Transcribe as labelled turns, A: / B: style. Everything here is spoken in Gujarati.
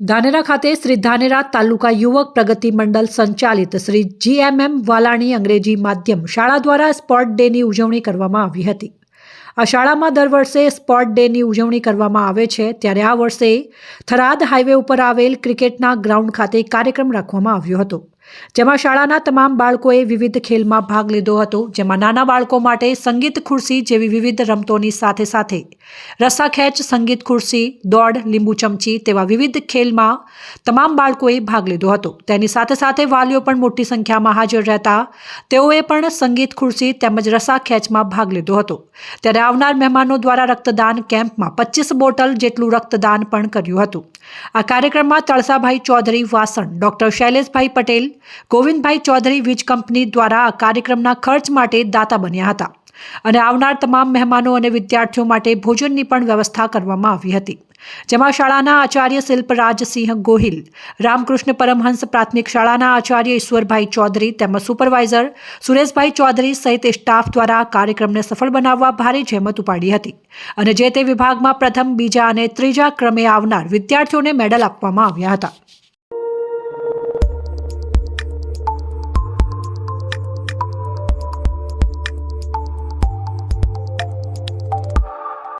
A: ધાનેરા ખાતે શ્રી ધાનેરા તાલુકા યુવક પ્રગતિ મંડળ સંચાલિત શ્રી જીએમએમ વાલાણી અંગ્રેજી માધ્યમ શાળા દ્વારા સ્પોર્ટ ડેની ઉજવણી કરવામાં આવી હતી. આ શાળામાં દર વર્ષે સ્પોર્ટ ડેની ઉજવણી કરવામાં આવે છે. ત્યારે આ વર્ષે થરાદ હાઈવે ઉપર આવેલ ક્રિકેટના ગ્રાઉન્ડ ખાતે કાર્યક્રમ રાખવામાં આવ્યો હતો. જેમાં શાળાના તમામ બાળકોએ વિવિધ ખેલમાં ભાગ લીધો હતો, જેમાં નાના બાળકો માટે સંગીત ખુરશી જેવી વિવિધ રમતોની સાથે સાથે રસાખેંચ સંગીત ખુરશી, દોડ, લીંબુ ચમચી તેવા વિવિધ ખેલમાં તમામ બાળકોએ ભાગ લીધો હતો. તેની સાથે સાથે વાલીઓ પણ મોટી સંખ્યામાં હાજર રહેતા તેઓએ પણ સંગીત ખુરશી તેમજ રસાખેંચમાં ભાગ લીધો હતો. ત્યારે આવનાર મહેમાનો દ્વારા રક્તદાન કેમ્પમાં પચીસ બોટલ જેટલું રક્તદાન પણ કર્યું હતું. આ કાર્યક્રમમાં તળસાભાઈ ચૌધરી વાસણ, ડોક્ટર શૈલેષભાઈ પટેલ ગોવિંદભાઈ ચૌધરી વીજ કંપની દ્વારા આ કાર્યક્રમના ખર્ચ માટે દાતા બન્યા હતા અને આવનાર તમામ મહેમાનો અને વિદ્યાર્થીઓ માટે ભોજનની પણ વ્યવસ્થા કરવામાં આવી હતી. જેમાં શાળાના આચાર્ય શિલ્પરાજસિંહ ગોહિલ, રામકૃષ્ણ પરમહંસ પ્રાથમિક શાળાના આચાર્ય ઈશ્વરભાઈ ચૌધરી તેમજ સુપરવાઇઝર સુરેશભાઈ ચૌધરી સહિત સ્ટાફ દ્વારા કાર્યક્રમને સફળ બનાવવા ભારે જહેમત ઉપાડી હતી અને જે તે વિભાગમાં પ્રથમ, બીજા અને ત્રીજા ક્રમે આવનાર વિદ્યાર્થીઓને મેડલ આપવામાં આવ્યા હતા.